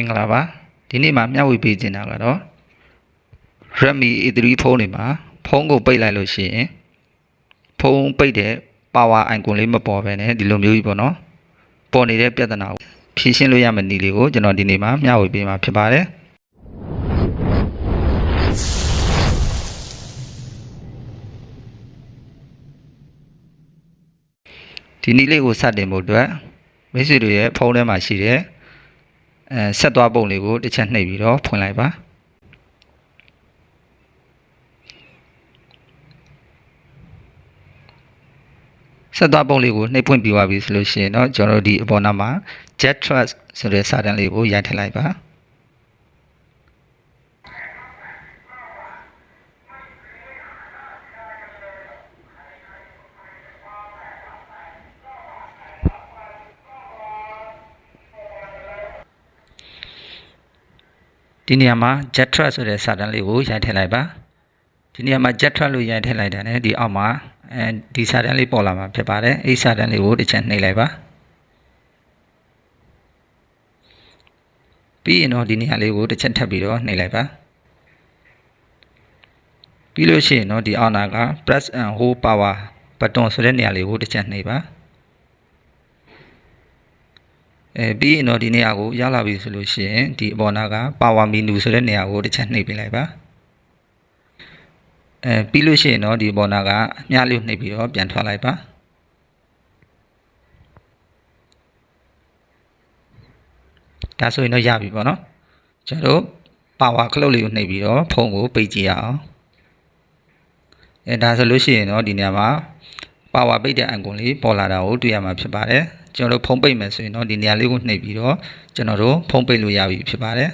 င်္ဂလာပါဒီနေ့မှာမျှဝေပေးခြင်းတာကတော့ Redmi A3 ဖုန်းတွေမှာဖုန်းကိုပိတ်လိုက်လို့ရှိရင်ဖုန်းပိတ်တဲ့ power icon လေးမပေါ်ဘဲနဲ့ဒီလိုမျိုးကြီးပေါ့နော်ပေါ်နေတဲ့ပြဿနာကိုဖြေရှင်းလို့ရမယ့်နည်းလေးကိုကျွန်တော်ဒီနေ့မှာမျှဝေပေးမှာဖြစ်ပါတယ်ဒီနည်းလေးကိုစတင်ဖို့အတွက်မိတ်ဆွေတွေရဲ့ဖုန်းထဲမှာရှိတဲ့ အဲဆက်သွားပုံလေးကိုတစ်ချက်နှိပ်ပြီးတော့ဖွင့်လိုက်ပါဆက်သွားပုံလေးကိုနှိပ်ဖွင့်ပြီးသွားပြီဆိုလို့ရှိရင်တော့ကျွန်တော်တို့ဒီအပေါ်နားမှာ Jet Trust ဆိုတဲ့စာတန်းလေးကိုရိုက်ထည့်လိုက်ပါ ဒီနေရာမှာ Jet Trust ဆိုတဲ့စာတန်းလေးကိုရိုက်ထည့်လိုက်ပါဒီနေရာမှာ Jet Trust လို့ရိုက်ထည့်လိုက်တာ ਨੇ ဒီအောက်မှာအဲဒီစာတန်းလေးပေါ်လာမှာဖြစ်ပါတယ်အဲ့ဒီစာတန်းလေးကိုတစ်ချက်နှိပ်လိုက်ပါပြီးရင်တော့ဒီနေရာလေးကိုတစ်ချက်ထပ်ပြီးတော့နှိပ်လိုက်ပါပြီးလို့ရှိရင်တော့ဒီအောက်နာက press and hold power button ဆိုတဲ့နေရာလေးကိုတစ်ချက်နှိပ်ပါ အဲပြီးရင်တော့ဒီနေရာကိုရောက်လာပြီဆိုလို့ရှိရင်ဒီအပေါ်နာက power menu ဆိုတဲ့နေရာကိုတစ်ချက်နှိပ်ပေးလိုက်ပါအဲပြီးလို့ရှိရင်တော့ဒီအပေါ်နာကမြလေးနှိပ်ပြီးတော့ပြန်ထွက်လိုက်ပါဒါဆိုရင်တော့ရပြီပေါ့နော်ကျွန်တော်တို့ power ခလုတ်လေးကိုနှိပ်ပြီးတော့ဖုန်းကိုပိတ်ကြည့်ရအောင်အဲဒါဆိုလို့ရှိရင်တော့ဒီနေရာမှာ power ပိတ်တဲ့ icon လေးပေါ်လာတာကိုတွေ့ရမှာဖြစ်ပါတယ်ကျွန်တော်တို့ဖုန်းပိတ်မယ်ဆိုရင်တော့ဒီနေရာလေးကိုနှိပ်ပြီးတော့ကျွန်တော်တို့ဖုန်းပိတ်လို့ရပြီဖြစ်ပါတယ်